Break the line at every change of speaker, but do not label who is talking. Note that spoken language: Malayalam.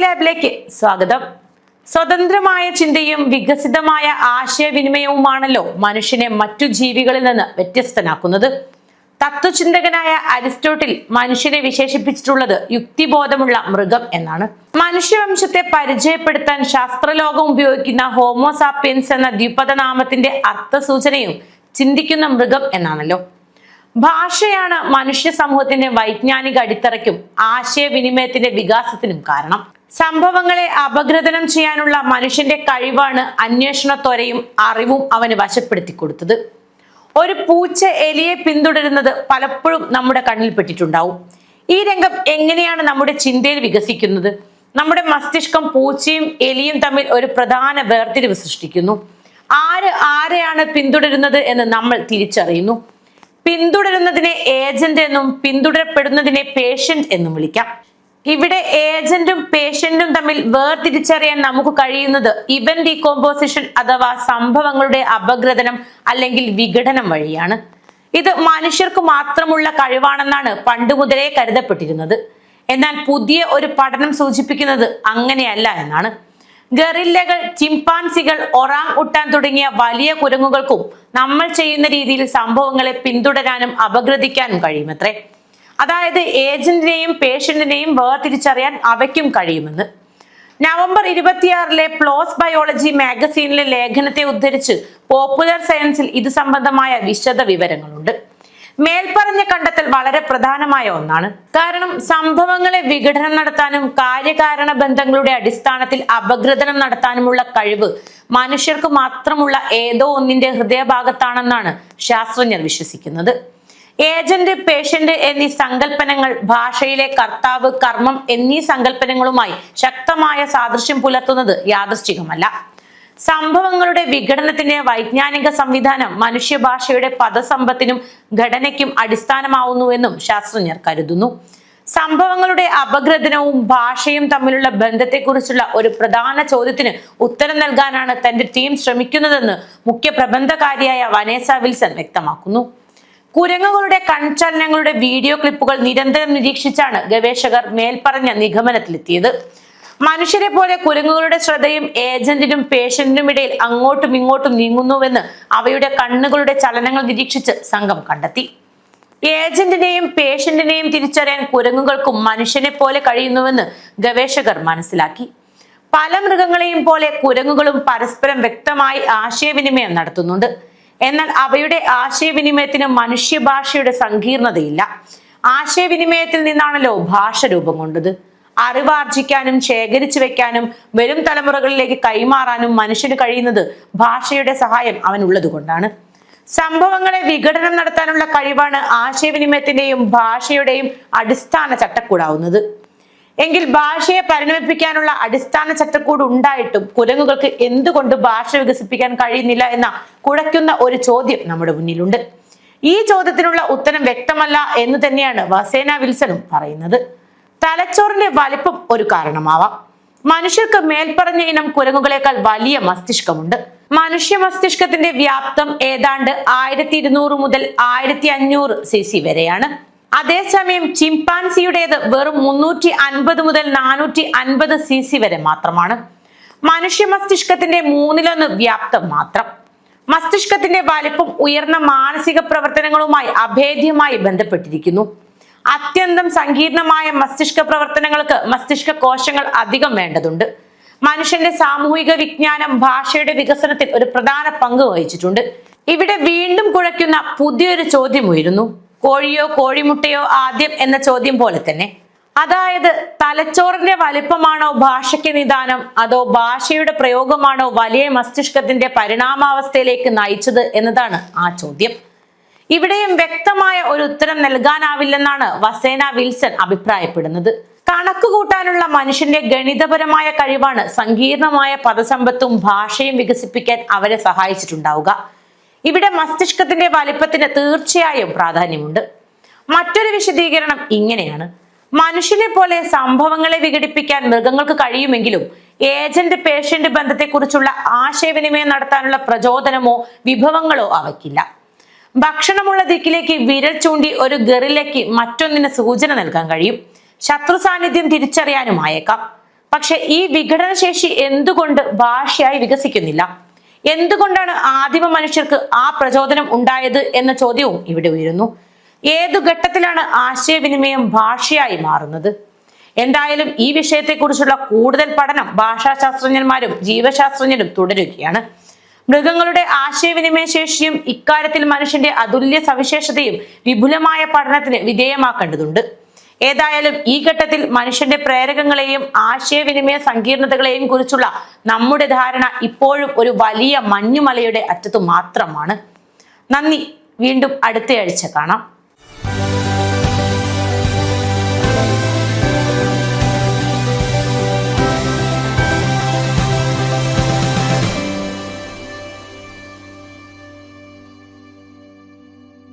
ലാബിലേക്ക് സ്വാഗതം. സ്വതന്ത്രമായ ചിന്തയും വികസിതമായ ആശയവിനിമയവുമാണല്ലോ മനുഷ്യനെ മറ്റു ജീവികളിൽ നിന്ന് വ്യത്യസ്തനാക്കുന്നത്. തത്വചിന്തകനായ അരിസ്റ്റോട്ടിൽ മനുഷ്യനെ വിശേഷിപ്പിച്ചിട്ടുള്ളത് യുക്തിബോധമുള്ള മൃഗം എന്നാണ്. മനുഷ്യവംശത്തെ പരിചയപ്പെടുത്താൻ ശാസ്ത്രലോകം ഉപയോഗിക്കുന്ന ഹോമോസാപ്പിയൻസ് എന്ന ദ്വിപദനാമത്തിന്റെ അർത്ഥസൂചനയും ചിന്തിക്കുന്ന മൃഗം എന്നാണല്ലോ. ഭാഷയാണ് മനുഷ്യ സമൂഹത്തിന്റെ വൈജ്ഞാനിക അടിത്തറയ്ക്കും ആശയവിനിമയത്തിന്റെ വികാസത്തിനും കാരണം. സംഭവങ്ങളെ അപഗ്രഥനം ചെയ്യാനുള്ള മനുഷ്യന്റെ കഴിവാണ് അന്വേഷണ ത്വരയും അറിവും അവന് വശപ്പെടുത്തി കൊടുത്തത്. ഒരു പൂച്ച എലിയെ പിന്തുടരുന്നത് പലപ്പോഴും നമ്മുടെ കണ്ണിൽപ്പെട്ടിട്ടുണ്ടാവും ഈ രംഗം എങ്ങനെയാണ് നമ്മുടെ ചിന്തയിൽ വികസിക്കുന്നത്? നമ്മുടെ മസ്തിഷ്കം പൂച്ചയും എലിയും തമ്മിൽ ഒരു പ്രധാന വേർതിരിവ് സൃഷ്ടിക്കുന്നു. ആര് ആരെയാണ് പിന്തുടരുന്നത് എന്ന് നമ്മൾ തിരിച്ചറിയുന്നു. പിന്തുടരുന്നതിനെ ഏജന്റ് എന്നും പിന്തുടരപ്പെടുന്നതിനെ പേഷ്യന്റ് എന്നും വിളിക്കാം. ഇവിടെ ഏജന്റും പേഷ്യന്റും തമ്മിൽ വേർതിരിച്ചറിയാൻ നമുക്ക് കഴിയുന്നത് ഇവന്റ് ഡീകോമ്പോസിഷൻ അഥവാ സംഭവങ്ങളുടെ അപഗ്രഥനം അല്ലെങ്കിൽ വിഘടനം വഴിയാണ്. ഇത് മനുഷ്യർക്ക് മാത്രമുള്ള കഴിവാണെന്നാണ് പണ്ടുമുതലേ കരുതപ്പെട്ടിരുന്നത്. എന്നാൽ പുതിയ ഒരു പഠനം സൂചിപ്പിക്കുന്നത് അങ്ങനെയല്ല എന്നാണ്. ഗറില്ലകൾ ചിമ്പാൻസികൾ ഒറാങ് ഉട്ടാൻ തുടങ്ങിയ വലിയ കുരങ്ങുകൾക്കും നമ്മൾ ചെയ്യുന്ന രീതിയിൽ സംഭവങ്ങളെ പിന്തുടരാനും അപഗ്രഥിക്കാനും കഴിയുമത്രേ. അതായത് ഏജന്റിനെയും പേഷ്യന്റിനെയും വേർതിരിച്ചറിയാൻ അവയ്ക്കും കഴിയുമെന്ന്. നവംബർ ഇരുപത്തിയാറിലെ പ്ലോസ് ബയോളജി മാഗസീനിലെ ലേഖനത്തെ ഉദ്ധരിച്ച് പോപ്പുലർ സയൻസിൽ ഇത് സംബന്ധമായ വിശദ വിവരങ്ങളുണ്ട്. മേൽപ്പറഞ്ഞ കണ്ടെത്തൽ വളരെ പ്രധാനമായ ഒന്നാണ്. കാരണം സംഭവങ്ങളെ വിഘടനം നടത്താനും കാര്യകാരണ ബന്ധങ്ങളുടെ അടിസ്ഥാനത്തിൽ അപഗ്രഥനം നടത്താനുമുള്ള കഴിവ് മനുഷ്യർക്ക് മാത്രമുള്ള ഏതോ ഒന്നിന്റെ ഹൃദയഭാഗത്താണെന്നാണ് ശാസ്ത്രജ്ഞർ വിശ്വസിക്കുന്നത്. ഏജന്റ് പേഷ്യന്റ് എന്നീ സങ്കല്പനങ്ങൾ ഭാഷയിലെ കർത്താവ് കർമ്മം എന്നീ സങ്കല്പനങ്ങളുമായി ശക്തമായ സാദൃശ്യം പുലർത്തുന്നത് യാദൃശ്ചികമല്ല. സംഭവങ്ങളുടെ വിഘടനത്തിന് വൈജ്ഞാനിക സംവിധാനം മനുഷ്യഭാഷയുടെ പദസമ്പത്തിനും ഘടനയ്ക്കും അടിസ്ഥാനമാവുന്നുവെന്നും ശാസ്ത്രജ്ഞർ കരുതുന്നു. സംഭവങ്ങളുടെ അപഗ്രഥനവും ഭാഷയും തമ്മിലുള്ള ബന്ധത്തെക്കുറിച്ചുള്ള ഒരു പ്രധാന ചോദ്യത്തിന് ഉത്തരം നൽകാനാണ് തന്റെ ടീം ശ്രമിക്കുന്നതെന്ന് മുഖ്യ പ്രബന്ധകാരിയായ വനേസ വിൽസൺ വ്യക്തമാക്കുന്നു. കുരങ്ങുകളുടെ കൺചലനങ്ങളുടെ വീഡിയോ ക്ലിപ്പുകൾ നിരന്തരം നിരീക്ഷിച്ചാണ് ഗവേഷകർ മേൽപ്പറഞ്ഞ നിഗമനത്തിലെത്തിയത്. മനുഷ്യരെ പോലെ കുരങ്ങുകളുടെ ശ്രദ്ധയും ഏജന്റിനും പേഷ്യന്റിനും ഇടയിൽ അങ്ങോട്ടും ഇങ്ങോട്ടും നീങ്ങുന്നുവെന്ന് അവയുടെ കണ്ണുകളുടെ ചലനങ്ങൾ നിരീക്ഷിച്ച് സംഘം കണ്ടെത്തി. ഏജന്റിനെയും പേഷ്യന്റിനെയും തിരിച്ചറിയാൻ കുരങ്ങുകൾക്കും മനുഷ്യനെ പോലെ കഴിയുന്നുവെന്ന് ഗവേഷകർ മനസ്സിലാക്കി. പല മൃഗങ്ങളെയും പോലെ കുരങ്ങുകളും പരസ്പരം വ്യക്തമായി ആശയവിനിമയം നടത്തുന്നുണ്ട്. എന്നാൽ അവയുടെ ആശയവിനിമയത്തിന് മനുഷ്യഭാഷയുടെ സങ്കീർണതയില്ല. ആശയവിനിമയത്തിൽ നിന്നാണല്ലോ ഭാഷ രൂപം കൊണ്ടത്. അറിവാർജിക്കാനും ശേഖരിച്ചു വെക്കാനും വരും തലമുറകളിലേക്ക് കൈമാറാനും മനുഷ്യന് കഴിയുന്നത് ഭാഷയുടെ സഹായം അവനുള്ളത് കൊണ്ടാണ് സംഭവങ്ങളെ വിഘടനം നടത്താനുള്ള കഴിവാണ് ആശയവിനിമയത്തിന്റെയും ഭാഷയുടെയും അടിസ്ഥാന ചട്ടക്കൂടാവുന്നത്. എങ്കിൽ ഭാഷയെ പരിണമിപ്പിക്കാനുള്ള അടിസ്ഥാന ചട്ടക്കൂട് ഉണ്ടായിട്ടും കുരങ്ങുകൾക്ക് എന്തുകൊണ്ട് ഭാഷ വികസിപ്പിക്കാൻ കഴിയുന്നില്ല എന്ന കുഴയ്ക്കുന്ന ഒരു ചോദ്യം നമ്മുടെ മുന്നിലുണ്ട്. ഈ ചോദ്യത്തിനുള്ള ഉത്തരം വ്യക്തമല്ല എന്ന് തന്നെയാണ് വസേന വിൽസനും പറയുന്നത്. തലച്ചോറിന്റെ വലിപ്പം ഒരു കാരണമാവാം. മനുഷ്യർക്ക് മേൽപ്പറഞ്ഞ ഇനം കുരങ്ങുകളേക്കാൾ വലിയ മസ്തിഷ്കമുണ്ട്. മനുഷ്യ മസ്തിഷ്കത്തിന്റെ വ്യാപ്തം ഏതാണ്ട് ആയിരത്തി ഇരുന്നൂറ് മുതൽ ആയിരത്തി അഞ്ഞൂറ് സി സി വരെയാണ്. അതേസമയം ചിമ്പാൻസിയുടേത് വെറും മുന്നൂറ്റി അൻപത് മുതൽ നാനൂറ്റി അൻപത് സി സി വരെ മാത്രമാണ്. മനുഷ്യ മസ്തിഷ്കത്തിന്റെ മൂന്നിലൊന്ന് വ്യാപ്തം മാത്രം. മസ്തിഷ്കത്തിന്റെ വലിപ്പം ഉയർന്ന മാനസിക പ്രവർത്തനങ്ങളുമായി അഭേദ്യമായി ബന്ധപ്പെട്ടിരിക്കുന്നു. അത്യന്തം സങ്കീർണമായ മസ്തിഷ്ക പ്രവർത്തനങ്ങൾക്ക് മസ്തിഷ്ക കോശങ്ങൾ അധികം വേണ്ടതുണ്ട്. മനുഷ്യന്റെ സാമൂഹിക വിജ്ഞാനം ഭാഷയുടെ വികസനത്തിൽ ഒരു പ്രധാന പങ്ക് വഹിച്ചിട്ടുണ്ട്. ഇവിടെ വീണ്ടും കുഴയ്ക്കുന്ന പുതിയൊരു ചോദ്യം ഉയരുന്നു. കോഴിയോ കോഴിമുട്ടയോ ആദ്യം എന്ന ചോദ്യം പോലെ തന്നെ. അതായത് തലച്ചോറിന്റെ വലിപ്പമാണോ ഭാഷയ്ക്ക് നിദാനം? അതോ ഭാഷയുടെ പ്രയോഗമാണോ വലിയ മസ്തിഷ്കത്തിന്റെ പരിണാമാവസ്ഥയിലേക്ക് നയിച്ചത് എന്നതാണ് ആ ചോദ്യം. ഇവിടെയും വ്യക്തമായ ഒരു ഉത്തരം നൽകാനാവില്ലെന്നാണ് വസേന വിൽസൺ അഭിപ്രായപ്പെടുന്നത്. കണക്ക് കൂട്ടാനുള്ള മനുഷ്യന്റെ ഗണിതപരമായ കഴിവാണ് സങ്കീർണമായ പദസമ്പത്തും ഭാഷയും വികസിപ്പിക്കാൻ അവരെ സഹായിച്ചിട്ടുണ്ടാവുക. ഇവിടെ മസ്തിഷ്കത്തിന്റെ വലിപ്പത്തിന് തീർച്ചയായും പ്രാധാന്യമുണ്ട്. മറ്റൊരു വിശദീകരണം ഇങ്ങനെയാണ്. മനുഷ്യനെ പോലെ സംഭവങ്ങളെ വിഘടിപ്പിക്കാൻ മൃഗങ്ങൾക്ക് കഴിയുമെങ്കിലും ഏജന്റ് പേഷ്യന്റ് ബന്ധത്തെക്കുറിച്ചുള്ള ആശയവിനിമയം നടത്താനുള്ള പ്രചോദനമോ വിഭവങ്ങളോ അവയ്ക്കില്ല. ഭക്ഷണമുള്ള ദിക്കിലേക്ക് വിരൽ ചൂണ്ടി ഒരു ഗറിലയ്ക്ക് മറ്റൊന്നിന് സൂചന നൽകാൻ കഴിയും. ശത്രു സാന്നിധ്യം തിരിച്ചറിയാനുമായേക്കാം. പക്ഷെ ഈ വിഘടനശേഷി എന്തുകൊണ്ട് ഭാഷയായി വികസിക്കുന്നില്ല? എന്തുകൊണ്ടാണ് ആദിമ മനുഷ്യർക്ക് ആ പ്രചോദനം ഉണ്ടായത് എന്ന ചോദ്യവും ഇവിടെ ഉയരുന്നു. ഏതു ഘട്ടത്തിലാണ് ആശയവിനിമയം ഭാഷയായി മാറുന്നത്? എന്തായാലും ഈ വിഷയത്തെക്കുറിച്ചുള്ള കൂടുതൽ പഠനം ഭാഷാശാസ്ത്രജ്ഞന്മാരും ജീവശാസ്ത്രജ്ഞരും തുടരുകയാണ്. മൃഗങ്ങളുടെ ആശയവിനിമയ ശേഷിയും ഇക്കാര്യത്തിൽ മനുഷ്യന്റെ അതുല്യ സവിശേഷതയും വിപുലമായ പഠനത്തിന് വിധേയമാക്കേണ്ടതുണ്ട്. ഏതായാലും ഈ ഘട്ടത്തിൽ മനുഷ്യന്റെ പ്രേരകങ്ങളെയും ആശയവിനിമയ സങ്കീർണതകളെയും കുറിച്ചുള്ള നമ്മുടെ ധാരണ ഇപ്പോഴും ഒരു വലിയ മഞ്ഞുമലയുടെ അറ്റത്തു മാത്രമാണ്. നന്ദി. വീണ്ടും അടുത്തയാഴ്ച കാണാം.